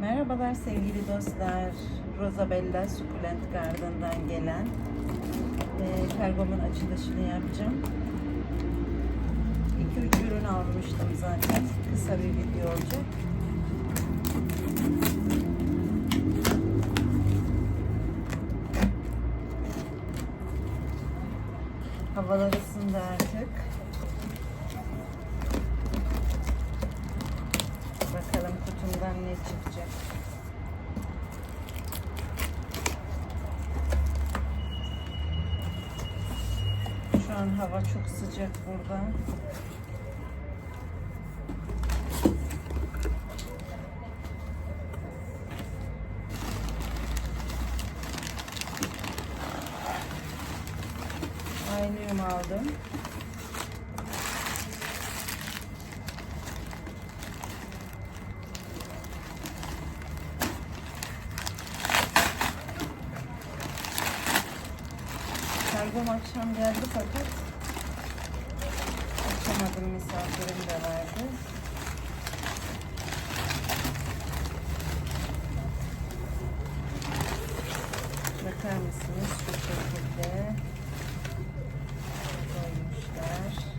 Merhabalar sevgili dostlar. Rosabella Succulent Garden'dan gelen e, kargomun açılışını yapacağım. 2-3 ürün almıştım zaten. Kısa bir video olacak. Havalar ısındı artık. An hava çok sıcak burada. Aynıyım aldım. Kargom akşam geldi fakat açamadım misafirim de vardı. Bakar mısınız şu şekilde koymuşlar.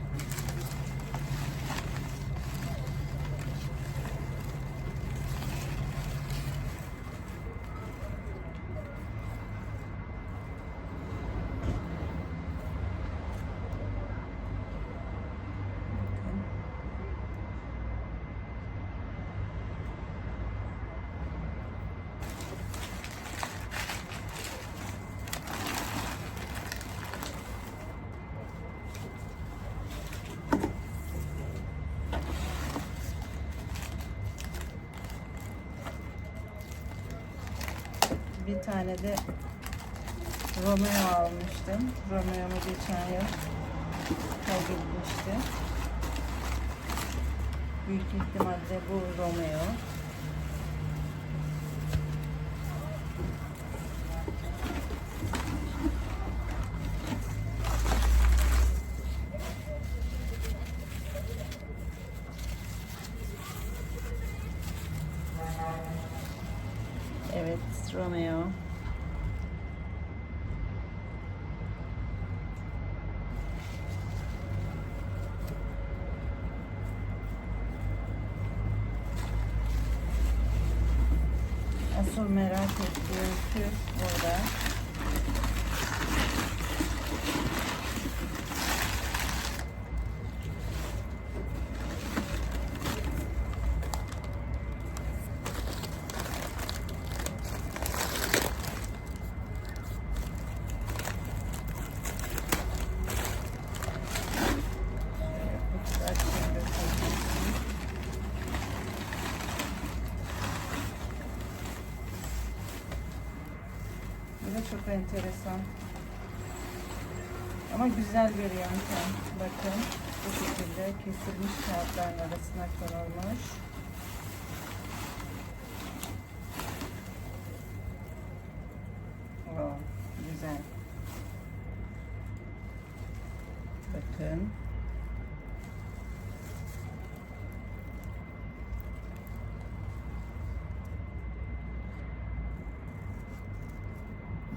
Bakın. Bir tane de Romeo almıştım. Romeo'mu geçen yıl kaybetmişti. Büyük ihtimalle bu Romeo. Evet, Romeo. Asıl merak ettiğim şu burada. Çok enteresan. Ama güzel bir yöntem. Bakın bu şekilde kesilmiş kağıtların arasına konulmuş. Wow, güzel. Bakın.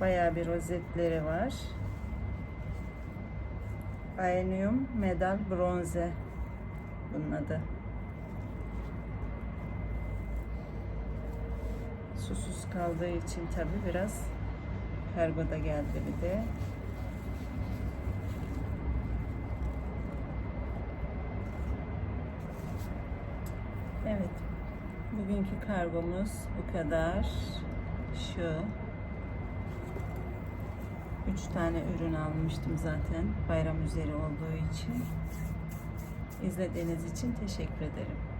Bayağı bir rozetleri var. Aenium Medal Bronze bunun adı. Susuz kaldığı için tabi biraz kargoda geldi bir de. Evet. Bugünkü kargomuz bu kadar. Şu Üç tane ürün almıştım zaten bayram üzeri olduğu için. İzlediğiniz için teşekkür ederim.